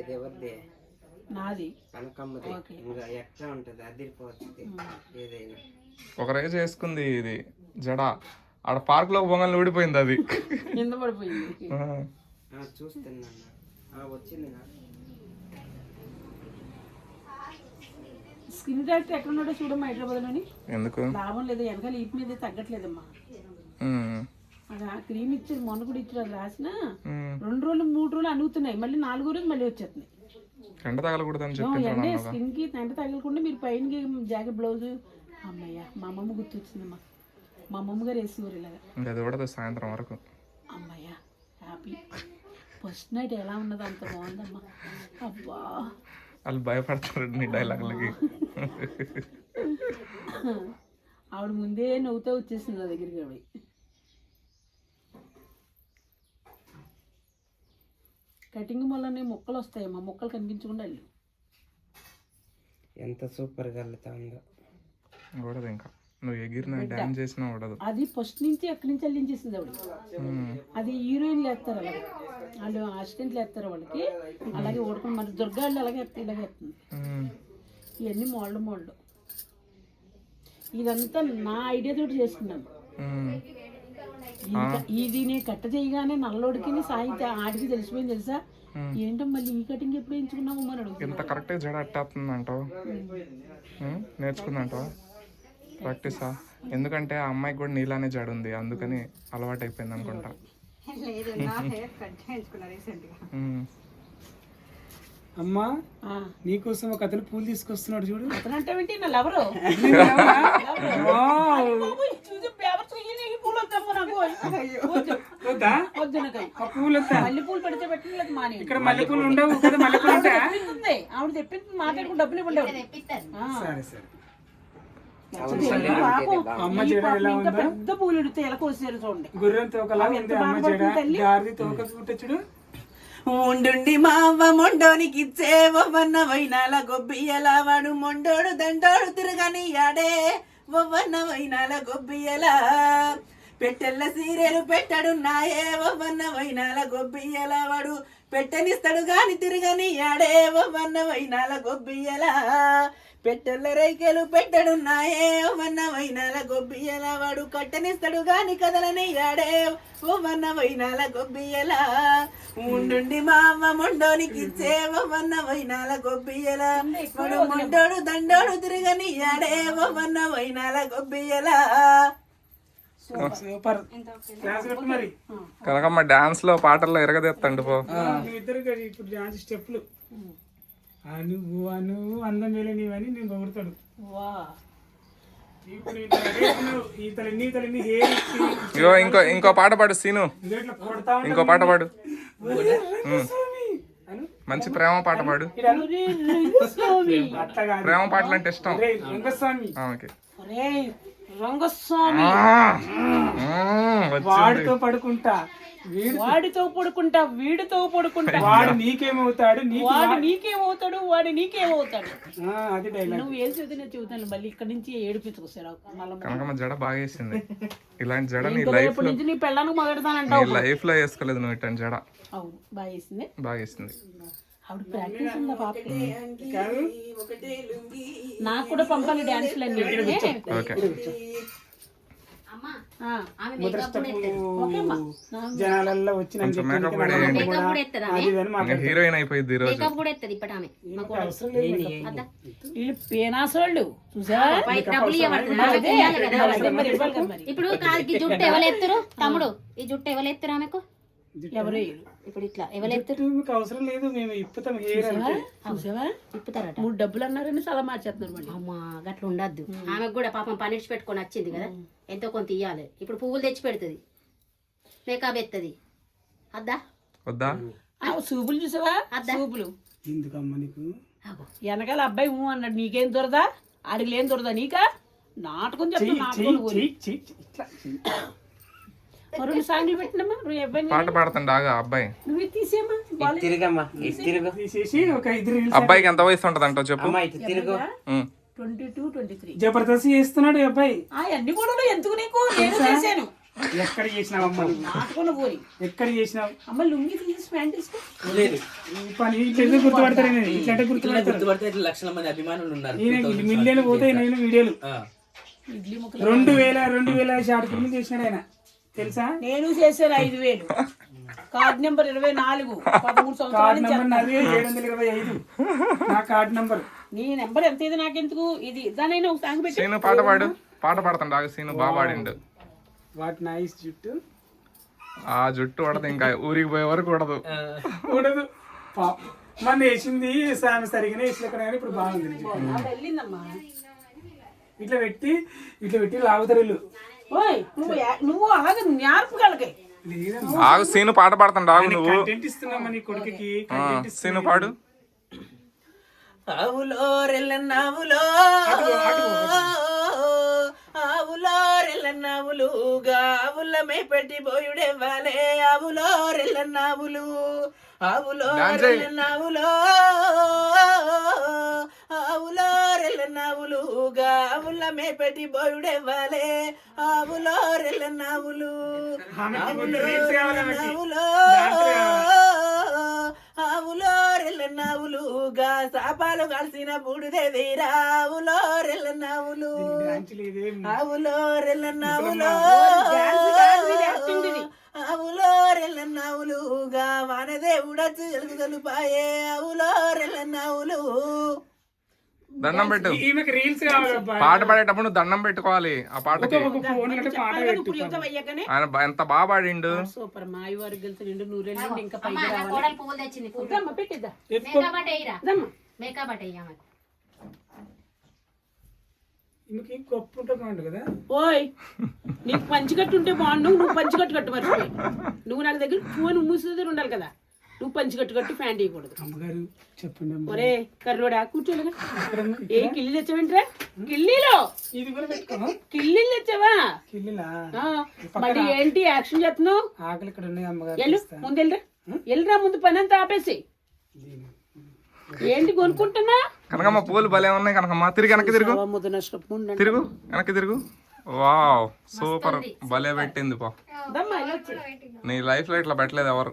ఇది ఎవరిది? నాది. కనకమ్మది. ఇంకా ఎట్లా ఉంటది? అదిరిపోతుంది ఏదైనా. ఒక రేజ్ వేసుకుంది ఇది. జడ. ఆడ పార్క్లో పొంగల్ ఊడిపోయింది అది. కింద పడిపోయింది. చూస్తున్నా వచ్చింది స్కిన్ డాక్టర్ ఎక్కడ ఉన్నాడో చూడమ్మా హైదరాబాద్లోని. ఎందుకు? లాభం లేదు వెనకాల ఈపు మీద తగ్గట్లేదమ్మా. అది ఆ క్రీమ్ ఇచ్చారు మొన్న కూడా ఇచ్చారు అది రాసిన. రెండు రోజులు మూడు రోజులు అనుగుతున్నాయి. మళ్ళీ నాలుగో రోజు మళ్ళీ వచ్చేస్తున్నాయి. ఎండ తగలకూడదని ఓ, చెప్పింది ఎండే స్కిన్కి ఎండ తగలకుండా మీరు పైన జాకెట్ బ్లౌజ్. అమ్మయ్య మా అమ్మమ్మ గుర్తొచ్చిందమ్మా. మా అమ్మమ్మ గారు వేసేవారు ఇలాగా. అది కూడా సాయంత్రం వరకు. అమ్మయ్య హ్యాపీ. ఫస్ట్ నైట్ ఎలా ఉన్నది అంత బాగుందమ్మా. అబ్బా. వాళ్ళు భయపడతారు నీ డైలాగులకి. ఆవిడ ముందే నవ్వుతూ వచ్చేసింది నా దగ్గరికి ఆవిడ. కటింగ్ వల్లనే మొక్కలు వస్తాయమ్మా మొక్కలు కనిపించకుండా వెళ్ళు. ఎంత సూపర్ గల్లుతా ఉందో కూడదు ఇంకా. నువ్వు ఎగిరిన డ్యాన్స్ చేసినా కూడదు అది ఫస్ట్ నుంచి ఎక్కడి నుంచి అల్లించేసింది ఆవిడ. అది హీరోయిన్లు వేస్తారు అలా వాళ్ళు అసిస్టెంట్లు వేస్తారు వాళ్ళకి అలాగే ఓడుకుని మరి దుర్గా వాళ్ళు అలాగే వేస్తారు ఇలాగే వేస్తుంది ఇవన్నీ మోళ్ళు మోళ్ళు ఇదంతా నా ఐడియా తోటి చేసుకున్నాను. ఇది- నేను కట్ట చేయగానే నల్లోడికి సాయంత్రం ఆడికి తెలిసిపోయింది తెలుసా? ఏంటో మళ్ళీ ఈ కటింగ్ ఎప్పుడు ఎంచుకున్నాము మరి ఇంత కరెక్ట్గా జడ అట్టేస్తుందంటావు నేర్చుకుందంటావా ప్రాక్టీసా? ఎందుకంటే ఆ అమ్మాయికి కూడా నీలానే జడ ఉంది అందుకని అలవాటు అయిపోయింది అనుకుంటా. అమ్మా ఆ, నీకోసం ఒక అతను పూలు తీసుకొస్తున్నాడు చూడు. అతను అంటే ఏంటి? నా లవరు చూసి పేపర్ చూసి ఈ పూలు వద్దమ్మా నాకు వద్దు. పూలు పెడితే పెట్టలేదు మాని ఇక్కడ మల్లెపూలు ఉండవు కదా మల్లెపూలు ఉంటాయా ఆవిడ చెప్పింది మాట్లాడుకుని డబ్బులు ఇవ్వండి. సరే సరే? పెద్ద పూలు ఎడితే ఎలా కోసారు చూడండి. గుర్రం తోకలా ఉంది? అమ్మ చెడ? గారిది తోక ఉండుండి మావ మొండోనికిచ్చేవన్న వైనాల గొబ్బియల వాడు? మొండోడు దండోడు తిరగని యాడే ఒవ్వన్న వైనాల గొబ్బియల పెట్టెల్ల సీరెలు పెట్టడు నాయే వన్న వైనాల గొబ్బియల వాడు? పెట్టనిస్తాడు గాని తిరగని యాడే వన్న వైనాల గొబ్బియల పెట్టెల్ల రైకెలు పెట్టడు నాయే వన్న వైనాల గొబ్బియల వాడు? కట్టనిస్తాడు గాని కదలని యాడే వన్న వైనాల గొబ్బియల ఉండుండి మా అమ్మ మొండోనికి ఇచ్చే ఒవ్వన్న వైనాల గొబ్బియల వాడు మొండోడు దండోడు తిరగని యాడే వన్న వైనాల గొబ్బియ్యలా సూపర్. మరి. కనకమ్మ డాన్స్లో పాటల్లో ఎరగదెత్తండి పో. ఇప్పుడు డాన్స్ స్టెప్లు అందం నేను పొగుడతాడు ఇగో ఇంకో ఇంకో పాట పాడు సీను. ఇట్లా కొడతా ఉంటా ఇంకో పాట పాడు. స్వామి. అను? మంచి ప్రేమ పాట పాడు. ప్రేమ పాటలు అంటే ఇష్టం రే రంగస్వామి. వాడితో పడుకుంటా వీడు వాడితో పడుకుంటా వీడితో పడుకుంటా. వాడు నీకేమవుతాడు నీకు వాడు నీకేమవుతాడు వాడు నీకేమవుతాడు. ఆ, అది డైలాగ్ నువ్వు ఏం చదివి నేను చెబుతాను మళ్ళీ ఇక్కడ నుంచి కనకమ్మ జడ బాగా వేసింది. ఇలాంటి జడ నీ ఇంకా లైఫ్ రేపటి లో నుంచి నీ పెళ్ళానికి నీ మొదలెడతానంటావు లైఫ్లో వేసుకోలేదు నువ్వు ఇట్లాంటి జడ. అవును బాగా వేసింది. బాగా వేసింది. ఆవిడ ప్రాక్టీస్ ఉందా కాదు. నాకు కూడా పంపాలి డాన్సులు అన్ని ఓకే ఓకే. అమ్మా జనాలలో వచ్చిన హీరోయిన్ అయిపోయింది. వీళ్ళు పేనాసోళ్ళు. ఇప్పుడు ఈ జుట్టు ఎవరెత్తురు తమ్ముడు ఈ జుట్టు ఎవరెత్తురు ఆమెకు? ఎవరు. ఇప్పుడు ఇట్లా అవసరం లేదు మేము ఇప్పుతాం హెయిర్ అంటే. చూసావా? ఇప్పుతారట. మూడు డబ్బులు అన్నారని చాలా మార్చేస్తున్నారు అమ్మా గట్ల ఉండద్దు. ఆమెకు కూడా పాపం పనిచి పెట్టుకొని వచ్చింది కదా. ఎంతో కొంత ఇయ్యాలి. ఇప్పుడు పువ్వులు తెచ్చి పెడుతుంది. మేకప్ ఎత్తది. అద్దా? వద్దా? ఆ, సూపులు చూసావా? అద్దా. సూపులు. ఎందుకమ్మా నీకు. వెనకాల అబ్బాయి ఊ అన్నాడు నీకేం దొరదా? ఆడికి లేని దొరదా నీకా? నాటకం చెప్తా రెండు సాంగ్లు పెట్టినమ్మా? పాట పాడుతుండ ఆగా అబ్బాయి. నువ్వు తిరుగమ్మా తిరుగు. తీసేసి ఒక ఇద్దరు అబ్బాయికి ఎంత వయసు ఉంటుంది అంటావు చెప్పు. అమ్మా ఇటు తిరుగు. Twenty two twenty three Jabardasth చేస్తున్నాడు అబ్బాయి. ఆ అన్ని కూడా ఎందుకు నీకు? నేను చేశాను. ఎక్కడ చేసినావమ్మా నువ్వు? నాటుకున్న పోయి. ఎక్కడ చేసినావు? అమ్మ లుంగి తీసి ప్యాంట్ తీసుకో లేదు. ఈ పని ఇట్లా గుర్తుపడతారు ఇట్లా గుర్తుపడతారు. గుర్తుపడితే ఇట్లా లక్షల మంది అభిమానులు ఉన్నారు. నేను మిలియన్ పోతాయి నేను వీడియోలు రెండు వేల రెండు వేల షార్ట్ ఫిల్మ్ చేసినాడు ఆయన. తెలుసా? నేను చేశాను ఐదు వేలు. కార్డ్ నెంబర్ ఇరవై నాలుగు. పదమూడు సంవత్సరాల కార్డ్ నుంచి నంబర్ నాది ఏడు వందల ఇరవై ఐదు. నా కార్డ్ నంబర్. నీ నెంబర్ ఎంత ఇది నాకెందుకు? ఇది దానైనా ఒక సాంగ్ పెట్టి. సీను పాట పాడు. పాట పాడుతాడు ఆగు సీను బాగా పాడిండు. వాట్ నైస్ జుట్టు. ఆ జుట్టు పడదు ఇంకా ఊరికి పోయే వరకు పడదు. కూడదు పాప మన వేసింది సామె సరిగానే వేసిన కానీ ఇప్పుడు బాగుంది. వెళ్ళిందమ్మా. ఇట్లా పెట్టి ఇట్లా పెట్టి లాగుతారు వీళ్ళు. ఓయ్ నువ్వు నువ్వు అలాగే జ్ఞాపకం ఆగు సీను పాట పాడుతాడు ఆగు నువ్వు. సీను పాడు. ఆవులో రెల్లన్నావులో ఆవులో రెల్లన్నావులుగా ఆవులమే పెట్టి పోయుడే వాలే ఆవులో రెల్లన్నావులు ఆవులో. రెల్లన్నావులో వాలే ఆవులో కావాలి ఆమెకి. ఆవులో డాన్స్ కావాలి. ఆవులో రెల్లన్నావులుగా సాపాలు కలిసిన బూడిదేదిరా ఆవులో రెల్లన్నావులు డాన్స్ లేదే. ఆవులో యాక్టింగ్ ఇది. ఆవులో రెల్లన్నావులుగా వానదేవుడచ్చు ఎలుగుదలుపాయే. ఆవులో రెల్లన్నావులు దండం పెట్టు. ఈమెకి రీల్స్ కావాలబ్బా పాట పాడేటప్పుడు నువ్వు దండం పెట్టుకోవాలి ఆ పాటకి పాట ఆయన బ- ఎంత బాగా పాడిండు. సూపర్ మా గెలిచి నిండు ఉండి ఇంకా పైకి రావాలి. తెచ్చింది పెట్టిద్దా? మేకప్ మేకప్ ఈమెకి గొప్ప ఉంటే బాగుండు కదా. ఓయ్ నీకు పంచికట్టు ఉంటే బాగుండు నువ్వు పంచికట్టు కట్టు మర్చిపోయి. నువ్వు నాకు దగ్గర ఫోన్ మూసి దగ్గర ఉండాలి కదా. నువ్వు పంచికట్టు కట్టు ప్యాంట్ వేయకూడదు. అమ్మగారు చెప్పండి ఒరే కర్రోడా కూర్చోలేగా ఏ కిల్లి తెచ్చావేంట్రా? కిల్లీలో ఇది కూడా పెట్టుకో. కిల్లీలు తెచ్చావా? కిల్లిలా మరి ఏంటి యాక్షన్ చేస్తున్నావు? ఆకలి ఇక్కడ ఉన్నాయి అమ్మగారు ఎల్లు ముందు వెళ్ళరా? వెళ్ళరా ముందు పని అంతా ఆపేసి ఏంటి కొనుక్కుంటున్నా? కనకమ్మ పూలు భలే ఉన్నాయి కనకమ్మ. తిరిగి వెనక్కి తిరుగు. తిరుగు వెనక్కి తిరుగు. Wow super. భలే పెట్టింది పా. దమ్మా ఇలా వచ్చి. నీ లైఫ్లో ఇట్లా పెట్టలేదు ఎవరు.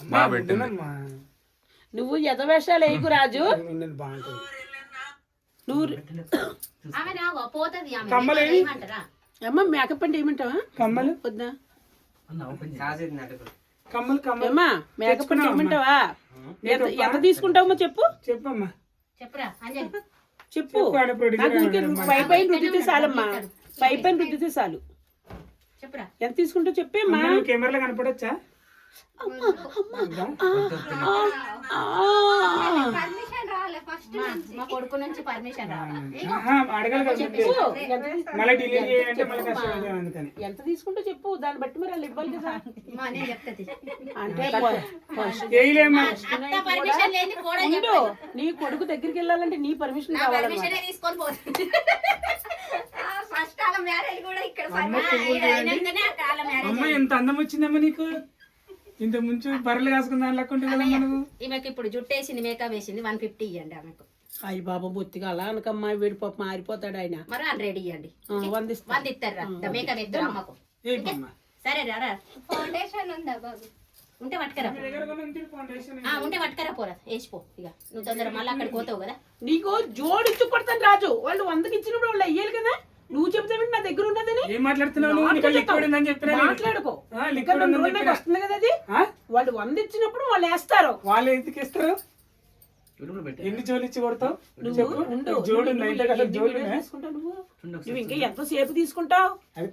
బాగా పెట్టింది నువ్వు ఎదవేషాలు వేయకు రాజు. నువ్వు అమ్మ మేకప్ అంటే ఏమంటావా? కమ్మలు? వద్దా? కమ్మలు కమ్మలు. ఏమ్మా మేకప్ అంటే ఏమంటావా? ఎంత ఎంత తీసుకుంటావమ్మా చెప్పు? చెప్పమ్మా. చెప్పురా అంజలి. చెప్పు. పై పైన రుద్దితే చాలమ్మా. పై పైన రుద్దితే చాలు. చెప్పురా. ఎంత తీసుకుంటావు చెప్పేమ్మా అమ్మ, నువ్వు కెమెరాలో కనపడొచ్చా? మా కొడుకు నుంచి పర్మిషన్ ఎంత తీసుకుంటావు చెప్పు. దాన్ని బట్టి మరి వాళ్ళు ఇవ్వాలి కదా. అంటే నీ కొడుకు దగ్గరికి వెళ్ళాలంటే నీ పర్మిషన్ తీసుకొని పోతుంది ఫస్ట్ మ్యారేజ్ కూడా ఇక్కడ అమ్మ ఎంత అందం వచ్చిందమ్మా నీకు? ఇంత ముంచు బర్రెలు కాసుకున్న దాని కదమ్మా నువ్వు ఈమెకి ఇప్పుడు జుట్టేసింది మేకప్ వేసింది వన్ ఫిఫ్టీ ఇవ్వండి ఆమెకు. అయ్యి బాబా బొత్తిగా అలా అనకమ్మా వీడి పాప మారిపోతాడు ఆయన. మరి హండ్రెడ్ ఇవ్వండి వందిస్తా వంద ఇస్తారు. రా. మేకప్ ఇద్దరు అమ్మకు. సరే రా ఫౌండేషన్ ఉందా బాబు? ఉంటే పట్టుకరా మీ దగ్గర కూడా ఉంది ఫౌండేషన్ ఆ, ఉంటే పట్టుకరా పోరా వేసిపో ఇక నువ్వు తొందర మళ్ళీ అక్కడికి పోతావు కదా. నీకు జోడించు కొడతాను రాజు. వాళ్ళు వందకి ఇచ్చినప్పుడు వాళ్ళు అయ్యాలి కదా. నువ్వు చెప్తే నా దగ్గర ఉన్నదని. ఏం మాట్లాడుతున్నావు నువ్వు? నీకు లిక్విడ్ ఉందని చెప్పినా నేను. మాట్లాడుకో. ఇక్కడ రెండు. వస్తుంది కదా అది? ఆ? వాళ్ళు వంద ఇచ్చినప్పుడు వాళ్ళు వేస్తారు. వాళ్ళు ఎందుకు ఇస్తారు. ఎన్ని జోలు ఇచ్చి కొడతావు? నువ్వు. జోడు నైట్ అసలు జోడు ఇంకా ఎంతసేపు తీసుకుంటావు? అది